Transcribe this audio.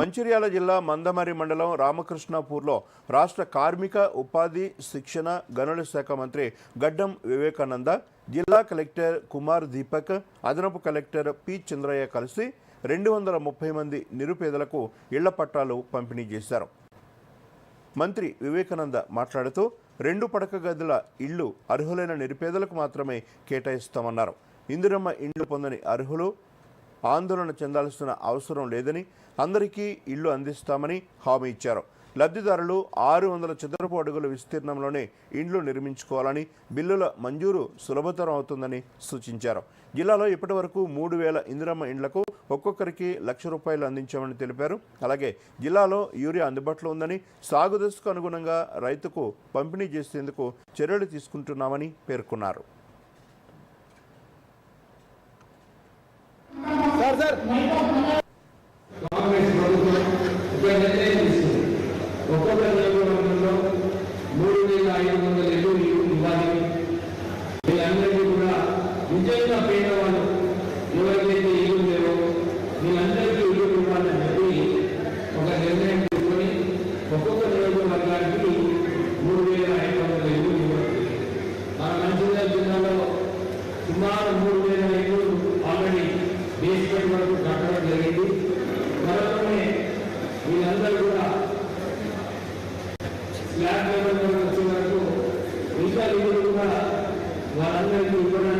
మంచిర్యాల జిల్లా మందమరి మండలం రామకృష్ణాపూర్లో రాష్ట్ర కార్మిక ఉపాధి శిక్షణ గనుల శాఖ మంత్రి గడ్డం వివేకానంద జిల్లా కలెక్టర్ కుమార్ దీపక్ అదనపు కలెక్టర్ పి చంద్రయ్య కలిసి రెండు వందల ముప్పై మంది నిరుపేదలకు ఇళ్ళ పట్టాలు పంపిణీ చేశారు. మంత్రి వివేకానంద మాట్లాడుతూ రెండు పడక గదుల ఇళ్ళు అర్హులైన నిరుపేదలకు మాత్రమే కేటాయిస్తామన్నారు. ఇందిరమ్మ ఇండ్లు పొందని అర్హులు ఆందోళన చెందాల్సిన అవసరం లేదని అందరికీ ఇళ్ళు అందిస్తామని హామీ ఇచ్చారు. లబ్ధిదారులు ఆరు వందల చదరపు అడుగుల విస్తీర్ణంలోనే ఇండ్లు నిర్మించుకోవాలని బిల్లుల మంజూరు సులభతరం అవుతుందని సూచించారు. జిల్లాలో ఇప్పటివరకు మూడు వేల ఇందిరమ్మ ఇండ్లకు ఒక్కొక్కరికి లక్ష రూపాయలు అందించామని తెలిపారు. అలాగే జిల్లాలో యూరియా అందుబాటులో ఉందని సాగు దశకు అనుగుణంగా రైతుకు పంపిణీ చేసేందుకు చర్యలు తీసుకుంటున్నామని పేర్కొన్నారు. হাজার స్లాబ్ లెవెల్ వచ్చే వరకు ఇంకా ఇల్లు కూడా వారందరికీ ఇవ్వడానికి